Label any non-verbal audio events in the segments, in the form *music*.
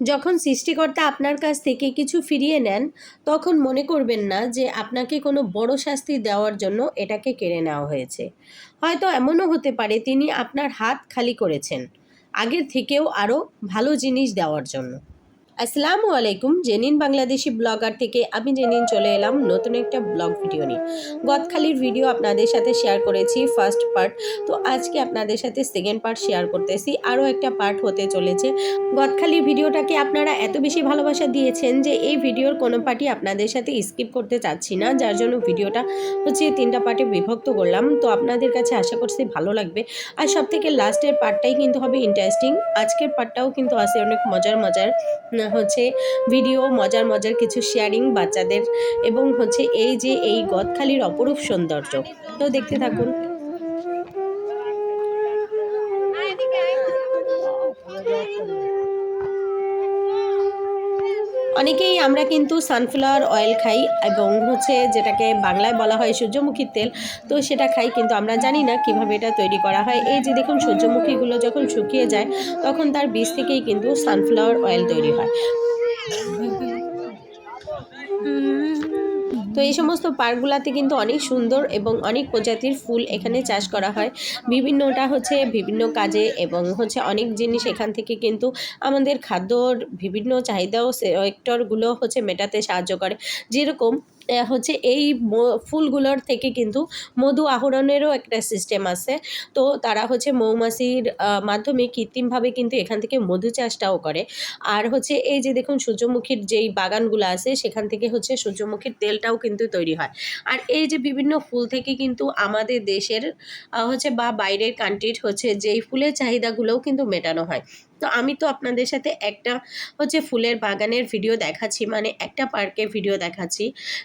যখন সৃষ্টিকর্তা আপনার কাছ থেকে কিছু ফিরিয়ে নেন, তখন মনে করবেন না যে আপনাকে কোনো বড় শাস্তি দেওয়ার জন্য এটাকে কেড়ে নেওয়া হয়েছে। হয়তো এমনও হতে পারে তিনি আপনার হাত খালি করেছেন, আগের থেকেও আরও ভালো জিনিস দেওয়ার জন্য। আসসালামু আলাইকুম, জেনিন বাংলাদেশি ব্লগার থেকে আমি জেনিন চলে এলাম নতুন একটা ব্লগ ভিডিও নিয়ে। গদখালির ভিডিও আপনাদের সাথে শেয়ার করেছি ফার্স্ট পার্ট, তো আজকে আপনাদের সাথে সেকেন্ড পার্ট শেয়ার করতেছি। আরও একটা পার্ট হতে চলেছে। গদখালির ভিডিওটাকে আপনারা এত বেশি ভালোবাসা দিয়েছেন যে এই ভিডিওর কোনো পার্টি আপনাদের সাথে স্কিপ করতে চাচ্ছি না, যার জন্য ভিডিওটা হচ্ছে তিনটা পার্টে বিভক্ত করলাম। তো আপনাদের কাছে আশা করছি ভালো লাগবে। আর সব থেকে লাস্টের পার্টটাই কিন্তু হবে ইন্টারেস্টিং আজকের পার্টটাও কিন্তু আছে অনেক মজার মজার হচ্ছে ভিডিও মজার মজার কিছু শেয়ারিং বাচ্চাদের এবং হচ্ছে এই যে এই গদখালির অপরূপ সৌন্দর্য। তো দেখতে থাকুন। অনেকেই আমরা কিন্তু সানফ্লাওয়ার অয়েল খাই এবং হচ্ছে যেটাকে বাংলায় বলা হয় সূর্যমুখীর তেল, তো সেটা খাই কিন্তু আমরা জানি না কীভাবে এটা তৈরি করা হয়। এই যে দেখুন সূর্যমুখীগুলো যখন শুকিয়ে যায়, তখন তার বীজ থেকেই কিন্তু সানফ্লাওয়ার অয়েল তৈরি হয়। তো এই সমস্ত পার্কগুলাতে কিন্তু অনেক সুন্দর এবং অনেক প্রজাতির ফুল এখানে চাষ করা হয়। বিভিন্নটা হচ্ছে বিভিন্ন কাজে এবং হচ্ছে অনেক জিনিস এখান থেকে কিন্তু আমাদের খাদ্যর বিভিন্ন চাহিদাও সেক্টরগুলো হচ্ছে মেটাতে সাহায্য করে। যেরকম হচ্ছে এই ফুলগুলোর থেকে কিন্তু মধু আহরণেরও একটা সিস্টেম আছে। তো তারা হচ্ছে মৌমাছির মাধ্যমে কৃত্রিমভাবে কিন্তু এখান থেকে মধু চাষটাও করে। আর হচ্ছে এই যে দেখুন সূর্যমুখীর যেই বাগানগুলো আছে, সেখান থেকে হচ্ছে সূর্যমুখীর তেলটাও কিন্তু তৈরি হয়। আর এই যে বিভিন্ন ফুল থেকে কিন্তু আমাদের দেশের হচ্ছে বা বাইরের কান্ট্রির হচ্ছে যেই ফুলের চাহিদাগুলোও কিন্তু মেটানো হয়। তো আমি তো আপনাদের সাথে একটা হচ্ছে ফুলের বাগানের ভিডিও দেখাচ্ছি মানে একটা পার্কের ভিডিও দেখাচ্ছি।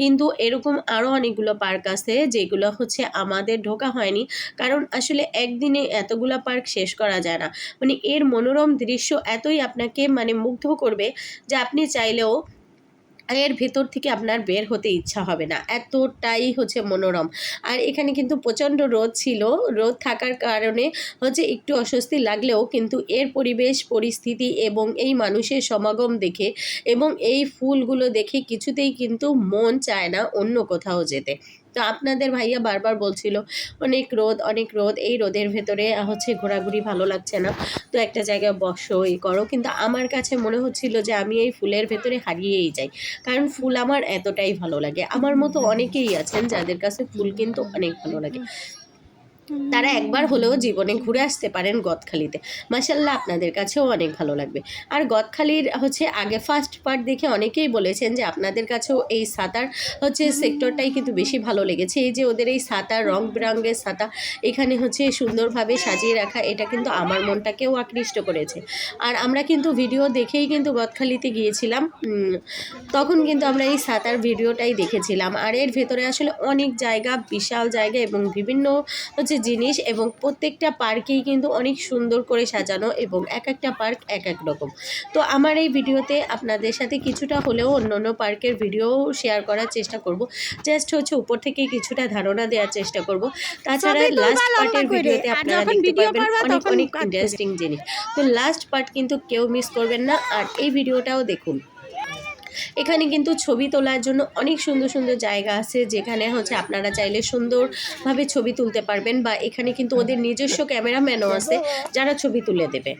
কিন্তু এরকম আরও অনেকগুলো পার্ক আছে যেগুলো হচ্ছে আমাদের ঢোকা হয়নি। কারণ আসলে একদিনে এতগুলো পার্ক শেষ করা যায় না। মানে এর মনোরম দৃশ্য এতই আপনাকে মানে মুগ্ধ করবে যে আপনি চাইলেও এর ভেতর থেকে আপনার বের হতে ইচ্ছা হবে না। এতটাই হচ্ছে মনোরম। আর এখানে কিন্তু প্রচণ্ড রোদ ছিল। রোদ থাকার কারণে হচ্ছে একটু অস্বস্তি লাগলেও কিন্তু এর পরিবেশ, পরিস্থিতি এবং এই মানুষের সমাগম দেখে এবং এই ফুলগুলো দেখে কিছুতেই কিন্তু মন চায় না অন্য কোথাও যেতে। তো আপনাদের ভাইয়া বারবার বলছিল, অনেক রোদ অনেক রোদ, এই রোদের ভেতরে হচ্ছে ঘোরাঘুরি ভালো লাগছে না। তো একটা জায়গায় বসো, এই করো। কিন্তু আমার কাছে মনে হচ্ছিল যে আমি এই ফুলের ভেতরে হারিয়েই যাই, কারণ ফুল আমার এতটাই ভালো লাগে। আমার মতো অনেকেই আছেন যাদের কাছে ফুল কিন্তু অনেক ভালো লাগে। তারা একবার হলেও জীবনে ঘুরে আসতে পারেন গদখালিতে। মাসাল্লাহ আপনাদের কাছেও অনেক ভালো লাগবে। আর গদখালির হচ্ছে আগে ফার্স্ট পার্ট দেখে অনেকেই বলেছেন যে আপনাদের কাছেও এই সাঁতার হচ্ছে সেক্টরটাই কিন্তু বেশি ভালো লেগেছে। এই যে ওদের এই সাঁতার, রং বেরঙের সাঁতা এখানে হচ্ছে সুন্দরভাবে সাজিয়ে রাখা, এটা কিন্তু আমার মনটাকেও আকৃষ্ট করেছে। আর আমরা কিন্তু ভিডিও দেখেই কিন্তু গদখালিতে গিয়েছিলাম তখন কিন্তু আমরা এই সাঁতার ভিডিওটাই দেখেছিলাম। আর এর ভেতরে আসলে অনেক জায়গা, বিশাল জায়গা এবং বিভিন্ন হচ্ছে জিনিস এবং প্রত্যেকটা পার্কেই কিন্তু অনেক সুন্দর করে সাজানো এবং এক একটা পার্ক এক এক রকম। তো আমার এই ভিডিওতে আপনাদের সাথে কিছুটা হলেও অন্য অন্য পার্কের ভিডিও শেয়ার করার চেষ্টা করব। জাস্ট হচ্ছে উপর থেকে কিছুটা ধারণা দেওয়ার চেষ্টা করব। তাছাড়া লাস্ট পার্টের ভিডিওতে আপনারা দেখতে করবা অনেক অনেক ইন্টারেস্টিং জিনিস। তো লাস্ট পার্ট কিন্তু কেউ মিস করবেন না। আর এই ভিডিওটাও দেখুন। এখানে কিন্তু ছবি তোলার জন্য অনেক সুন্দর সুন্দর জায়গা আছে যেখানে হচ্ছে আপনারা চাইলে সুন্দরভাবে ছবি তুলতে পারবেন বা এখানে কিন্তু ওদের নিজস্ব ক্যামেরাম্যানও আছে যারা ছবি তুলে দেবে।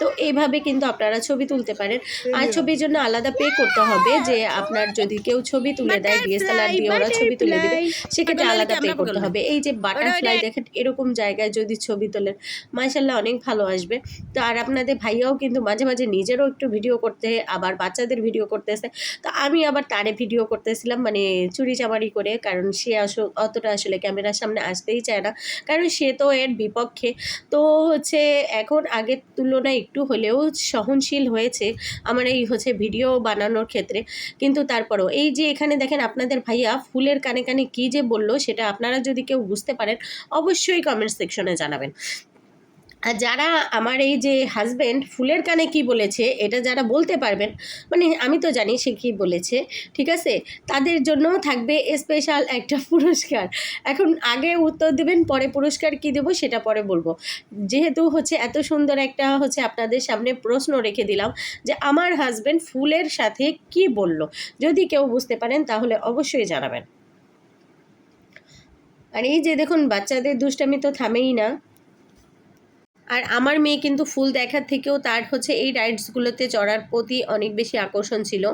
তো এইভাবে কিন্তু আপনারা ছবি তুলতে পারেন। আর ছবির জন্য আলাদা পে করতে হবে যে আপনার যদি কেউ ছবি তুলে দেয় ডিএসএলআর দিয়ে ওরা ছবি তুলে দেবে সেক্ষেত্রে আলাদা পে করতে হবে। এই যে বাটারফ্লাই দেখেন এরকম জায়গায় যদি ছবি তোলেন মাশাল্লাহ অনেক ভালো আসবে। তো আর আপনাদের ভাইয়াও কিন্তু মাঝে মাঝে নিজেরও একটু ভিডিও করতে আবার বাচ্চাদের ভিডিও করতেছে। তো আমি আবার তারে ভিডিও করতেছিলাম মানে চুরি চামারি করে কারণ সে আসো অতটা আসলে ক্যামেরার সামনে আসতেই চায় না। কারণ সে তো এর বিপক্ষে। তো হচ্ছে এখন আগের তুলনায় একটু হলেও সহনশীল হয়েছে আমার এই হচ্ছে ভিডিও বানানোর ক্ষেত্রে। কিন্তু তারপরও এই যে এখানে দেখেন আপনাদের ভাইয়া ফুলের কানে কানে কী যে বলল সেটা আপনারা যদি কেউ বুঝতে পারেন, অবশ্যই কমেন্ট সেকশনে জানাবেন। আর যারা আমার এই যে হাজব্যান্ড ফুলের কানে কি বলেছে, এটা যারা বলতে পারবেন মানে আমি তো জানি সে কী বলেছে, ঠিক আছে? তাদের জন্য থাকবে স্পেশাল একটা *laughs* পুরস্কার। এখন আগে উত্তর দেবেন, পরে পুরস্কার কি দেবো সেটা পরে বলব। যেহেতু হচ্ছে এত সুন্দর একটা হচ্ছে আপনাদের সামনে প্রশ্ন রেখে দিলাম যে আমার হাজব্যান্ড ফুলের সাথে কি বলল? যদি কেউ বুঝতে পারেন তাহলে অবশ্যই জানাবেন। আর এই যে দেখুন, বাচ্চাদের দুষ্টামি তো থামেই না। আর আমার মেয়ে কিন্তু ফুল দেখার থেকেও তার হচ্ছে এই রাইডসগুলোতে চড়ার প্রতি অনেক বেশি আকর্ষণ ছিল।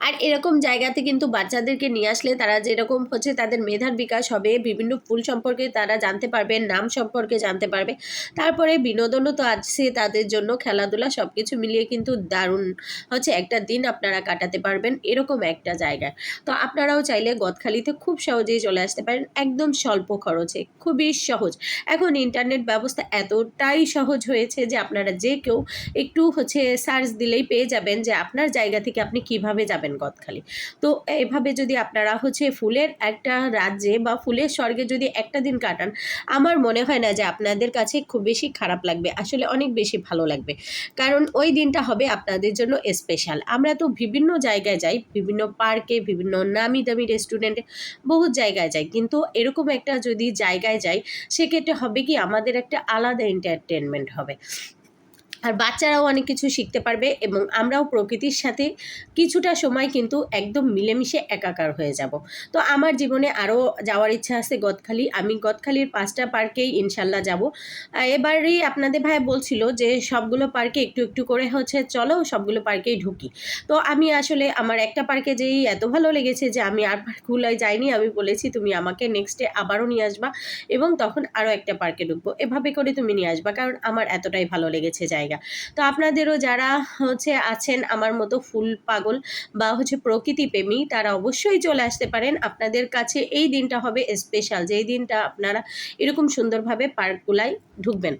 আর এরকম জায়গাতে কিন্তু বাচ্চাদেরকে নিয়ে আসলে তারা যেরকম হচ্ছে তাদের মেধার বিকাশ হবে, বিভিন্ন ফুল সম্পর্কে তারা জানতে পারবে, নাম সম্পর্কে জানতে পারবে। তারপরে বিনোদনও তো আছে তাদের জন্য, খেলাধুলা সব কিছু মিলিয়ে কিন্তু দারুণ হচ্ছে একটা দিন আপনারা কাটাতে পারবেন এরকম একটা জায়গায়। তো আপনারাও চাইলে গদখালিতে খুব সহজেই চলে আসতে পারেন, একদম স্বল্প খরচে, খুবই সহজ। এখন ইন্টারনেট ব্যবস্থা এতটাই সহজ হয়েছে যে আপনারা যে কেউ একটু হচ্ছে সার্চ দিলেই পেয়ে যাবেন যে আপনার জায়গা থেকে আপনি কীভাবে যাবেন। গদখালি। তো এভাবে যদি আপনারা হচ্ছে ফুলের একটা রাজ্যে বা ফুলের স্বর্গে যদি একটা দিন কাটান, আমার মনে হয় না যে আপনাদের কাছে খুব বেশি খারাপ লাগবে। আসলে অনেক বেশি ভালো লাগবে। কারণ ওই দিনটা হবে আপনাদের জন্য স্পেশাল আমরা তো বিভিন্ন জায়গায় যাই, বিভিন্ন পার্কে বিভিন্ন নামি দামি রেস্টুরেন্টে বহু জায়গায় যাই। কিন্তু এরকম একটা যদি জায়গায় যাই, সেক্ষেত্রে হবে কি আমাদের একটা আলাদা এন্টারটেনমেন্ট হবে। আর বাচ্চারাও অনেক কিছু শিখতে পারবে এবং আমরাও প্রকৃতির সাথে কিছুটা সময় কিন্তু একদম মিলেমিশে একাকার হয়ে যাব। তো আমার জীবনে আরও যাওয়ার ইচ্ছা আছে গদখালি। আমি গদখালির পাঁচটা পার্কেই ইনশাল্লাহ যাব। এবারেই আপনাদের ভাই বলছিল যে সবগুলো পার্কে একটু একটু করে হচ্ছে চলো, সবগুলো পার্কেই ঢুকি। তো আমি আসলে আমার একটা পার্কে যেই এত ভালো লেগেছে যে আমি আর পার্কগুলোয় যাইনি, আমি বলেছি তুমি আমাকে নেক্সটে আবারও নিয়ে আসবা এবং তখন আরও একটা পার্কে ঢুকবো। এভাবে করে তুমি নিয়ে আসবা কারণ আমার এতটাই ভালো লেগেছে জায়গা। তো আপনাদেরও যারা হচ্ছে আছেন আমার মতো ফুল পাগল বা হচ্ছে প্রকৃতি প্রেমী, তারা অবশ্যই চলে আসতে পারেন। আপনাদের কাছে এই দিনটা হবে স্পেশাল যেই দিনটা আপনারা এরকম সুন্দরভাবে পার্কগুলায় ঢুকবেন।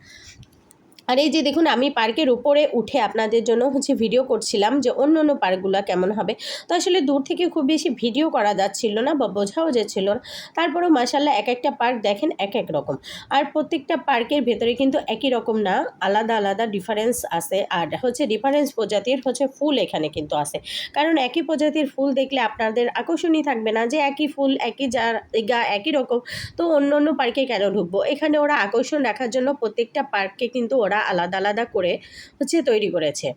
আর এই যে দেখুন, আমি পার্কের উপরে উঠে আপনাদের জন্য হচ্ছে ভিডিও করছিলাম যে অন্য অন্য পার্কগুলো কেমন হবে। তো আসলে দূর থেকে খুব বেশি ভিডিও করা যাচ্ছিল না বা বোঝাও যাচ্ছিল না। তারপরেও মাসাল্লাহ এক একটা পার্ক দেখেন এক এক রকম। আর প্রত্যেকটা পার্কের ভেতরে কিন্তু একই রকম না, আলাদা আলাদা ডিফারেন্স আছে। আর হচ্ছে ডিফারেন্স প্রজাতির হচ্ছে ফুল এখানে কিন্তু আছে। কারণ একই প্রজাতির ফুল দেখলে আপনাদের আকর্ষণই থাকবে না যে একই ফুল, একই জায়গা, একই রকম। তো অন্য অন্য পার্কে কেন ঢুকবো? এখানে ওরা আকর্ষণ রাখার জন্য প্রত্যেকটা পার্ককে কিন্তু ওরা আলাদা আলাদা করে হচ্ছে তৈরি করেছে।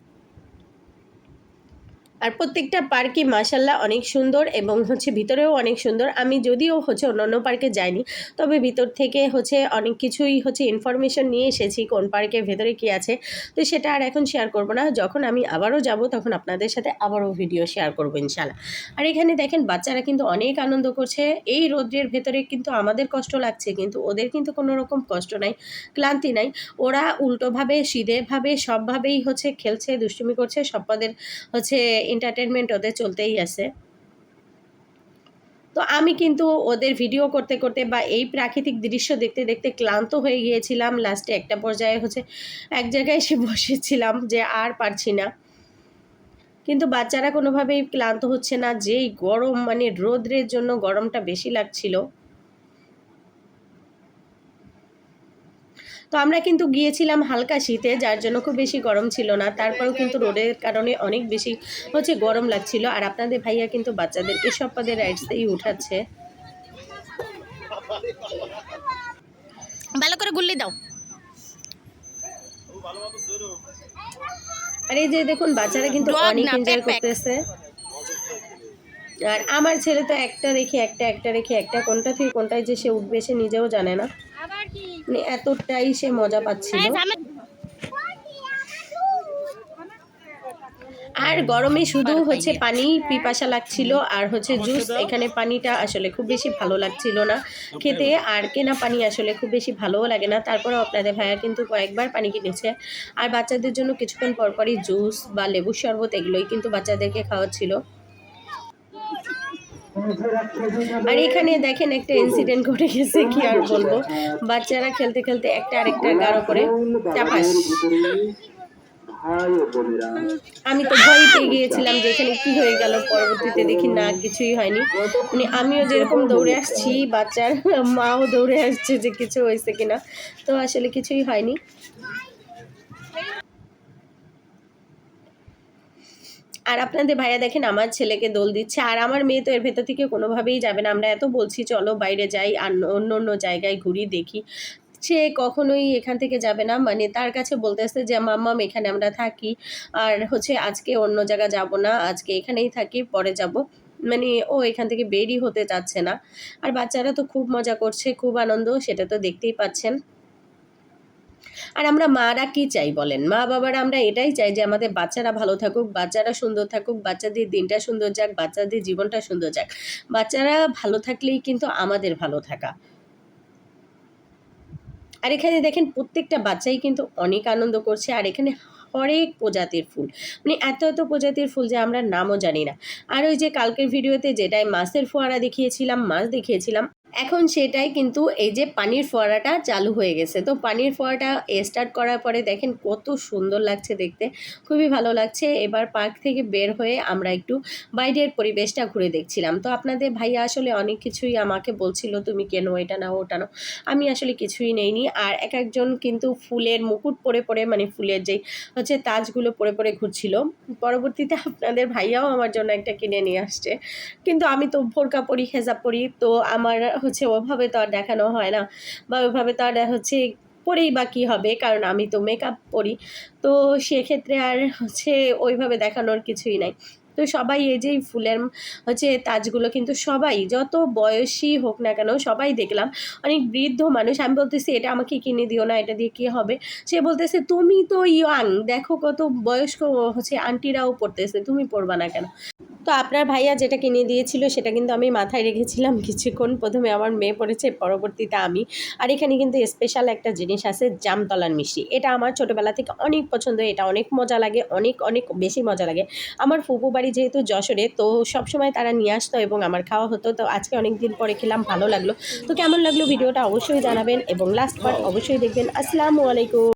আর প্রত্যেকটা পার্কই মাসাল্লাহ অনেক সুন্দর এবং হচ্ছে ভিতরেও অনেক সুন্দর। আমি যদিও হচ্ছে অন্যান্য পার্কে যাইনি, তবে ভিতর থেকে হচ্ছে অনেক কিছুই হচ্ছে ইনফরমেশন নিয়ে এসেছি কোন পার্কের ভেতরে কি আছে। তো সেটা আর এখন শেয়ার করব না। যখন আমি আবারও যাব তখন আপনাদের সাথে আবারও ভিডিও শেয়ার করব ইনশাল্লাহ আর এখানে দেখেন বাচ্চারা কিন্তু অনেক আনন্দ করছে। এই রোদ্রের ভেতরে কিন্তু আমাদের কষ্ট লাগছে, কিন্তু ওদের কিন্তু কোনো রকম কষ্ট নাই, ক্লান্তি নাই। ওরা উল্টোভাবে, সিধেভাবে সবভাবেই হচ্ছে খেলছে, দুষ্টুমি করছে সব পদের হচ্ছে এন্টারটেনমেন্ট ওদের চলতেই আছে। তো আমি কিন্তু ওদের ভিডিও করতে করতে বা এই প্রাকৃতিক দৃশ্য দেখতে দেখতে ক্লান্ত হয়ে গিয়েছিলাম। লাস্টে একটা পর্যায়ে হচ্ছে এক জায়গায় এসে *laughs* বসেছিলাম যে আর পারছি না। কিন্তু বাচ্চারা কোনোভাবেই ক্লান্ত হচ্ছে না। যেই গরম মানে রোদ্রের জন্য গরমটা বেশি লাগছিল। তো আমরা কিন্তু গিয়েছিলাম হালকা শীতে যার জন্য খুব বেশি গরম ছিল না। তারপরেও কিন্তু রোদের কারণে অনেক বেশি হচ্ছে গরম লাগছিল। আর আপনাদের ভাইয়া কিন্তু বাচ্চাদেরকে সব পদের রাইডসেই উঠাচ্ছে। ভালো করে গুল্লি দাও। আর এই যে দেখুন বাচ্চারা কিন্তু অনেক এনজয়। করতেছে। আর আমার ছেলে তো একটা রেখে একটা একটা রেখে একটা কোনটা থেকে কোনটায় যে সে উঠবে সে নিজেও জানে না। এতটাই সে মজা পাচ্ছিল। আর গরমে শুধু হচ্ছে পানি পিপাসা লাগছিল আর হচ্ছে জুস এখানে পানিটা আসলে খুব বেশি ভালো লাগছিল না। খেতে আর কেনা পানি আসলে খুব বেশি ভালোও লাগে না। তারপরে আপনাদের ভাইয়া কিন্তু কয়েকবার পানি কিনেছে। আর বাচ্চাদের জন্য কিছুক্ষণ পরপরই জুস বা লেবুর শরবত এগুলোই কিন্তু বাচ্চাদেরকে খাওয়াচ্ছিল। আর এখানে দেখেন একটা ইনসিডেন্ট ঘটে গেছে, কি আর বলব? বাচ্চারা খেলতে খেলতে একটা আরেকটার গাঢ় করে চাপাস। আমি তো ভয় পেয়ে গিয়েছিলাম যে এখানে কি হয়ে গেল, পরবর্তীতে দেখি না, কিছুই হয়নি। মানে আমিও যেরকম দৌড়ে আসছি, বাচ্চার মাও দৌড়ে আসছে যে কিছু হয়েছে কিনা, তো আসলে কিছুই হয়নি। আর আপনাদের ভাইয়া দেখেন, আমার ছেলেকে দোল দিচ্ছে, আর আমার মেয়ে তো এর ভেতর থেকে কোনোভাবেই যাবে না। আমরা এত বলছি, চলো বাইরে যাই, আর অন্য অন্য জায়গায় ঘুরি, দেখি। সে কখনোই এখান থেকে যাবে না। মানে তার কাছে বলতেছে যে মাম্মাম এখানে, আমরা থাকি। আর হচ্ছে আজকে অন্য জায়গা যাব না, আজকে এখানেই থাকি, পরে যাব। মানে ও এখান থেকে বেরই হতে চাচ্ছে না। আর বাচ্চারা তো খুব মজা করছে, খুব আনন্দ, সেটা তো দেখতেই পাচ্ছেন। আর আমরা মারা কি চাই বলেন? মা বাবারা, আমরা এটাই চাই যে আমাদের বাচ্চারা ভালো থাকুক, বাচ্চারা সুন্দর থাকুক, বাচ্চাদের দিনটা সুন্দর যাক, বাচ্চাদের জীবনটা সুন্দর যাক। বাচ্চারা ভালো থাকলেই কিন্তু আমাদের ভালো থাকা। আর এখানে দেখেন, প্রত্যেকটা বাচ্চাই কিন্তু অনেক আনন্দ করছে, আর এখানে হরেক প্রজাতির ফুল। মানে এত এত প্রজাতির ফুল যে আমরা নামও জানি না। আর ওই যে কালকের ভিডিওতে যেটাই মাছের ফোয়ারা দেখিয়েছিলাম, মাছ দেখিয়েছিলাম এখন সেটাই কিন্তু এই যে পানির ফোয়ারাটা চালু হয়ে গেছে। তো পানির ফোয়ারাটা স্টার্ট করার পরে দেখেন কত সুন্দর লাগছে দেখতে। খুবই ভালো লাগছে। এবার পার্ক থেকে বের হয়ে আমরা একটু বাইরের পরিবেশটা ঘুরে দেখছিলাম। তো আপনাদের ভাইয়া আসলে অনেক কিছুই আমাকে বলছিল, তুমি কেন এটা নাও, ওটা নাও? আমি আসলে কিছুই নেইনি। আর এক একজন কিন্তু ফুলের মুকুট পরে পরে মানে ফুলের যেই হচ্ছে তাজগুলো পরে পরে ঘুরছিল। পরবর্তীতে আপনাদের ভাইয়াও আমার জন্য একটা কিনে নিয়ে আসছে। কিন্তু আমি তো ভোরকা পরি হেজাব পরি তো আমার হচ্ছে ওভাবে তো আর দেখানো হয় না বা ওভাবে তো আর হচ্ছে পরেই বা কী হবে, কারণ আমি তো মেকআপ পরি। তো সেক্ষেত্রে আর হচ্ছে ওইভাবে দেখানোর কিছুই নাই। তো সবাই এই যে ফুলের হচ্ছে তাজগুলো কিন্তু সবাই, যত বয়সী হোক না কেন সবাই দেখলাম। অনেক বৃদ্ধ মানুষ, আমি বলতেছি, এটা আমাকে কিনে দিও না, এটা দিয়ে কী হবে? সে বলতেছে, তুমি তো ইয়াং দেখো কত বয়স্ক হচ্ছে আন্টিরাও পড়তেছে, তুমি পড়বা না কেন? তো আপনার ভাইয়া যেটা কিনে দিয়েছিল সেটা কিন্তু আমি মাথায় রেখেছিলাম কিছুক্ষণ। প্রথমে আমার মেয়ে পড়েছে, পরবর্তীতে আমি। আর এখানে কিন্তু স্পেশাল একটা জিনিস আছে, জামতলার মিষ্টি। এটা আমার ছোটোবেলা থেকে অনেক পছন্দ, এটা অনেক মজা লাগে, অনেক অনেক বেশি মজা লাগে। আমার ফুপু বাড়ি যেহেতু যশোরে, তো সবসময় তারা নিয়ে আসতো এবং আমার খাওয়া হতো। তো আজকে অনেক দিন পরে খেলাম, ভালো লাগল। তো কেমন লাগল ভিডিওটা অবশ্যই জানাবেন এবং লাস্ট পার্ট অবশ্যই দেখবেন। আসসালামু আলাইকুম।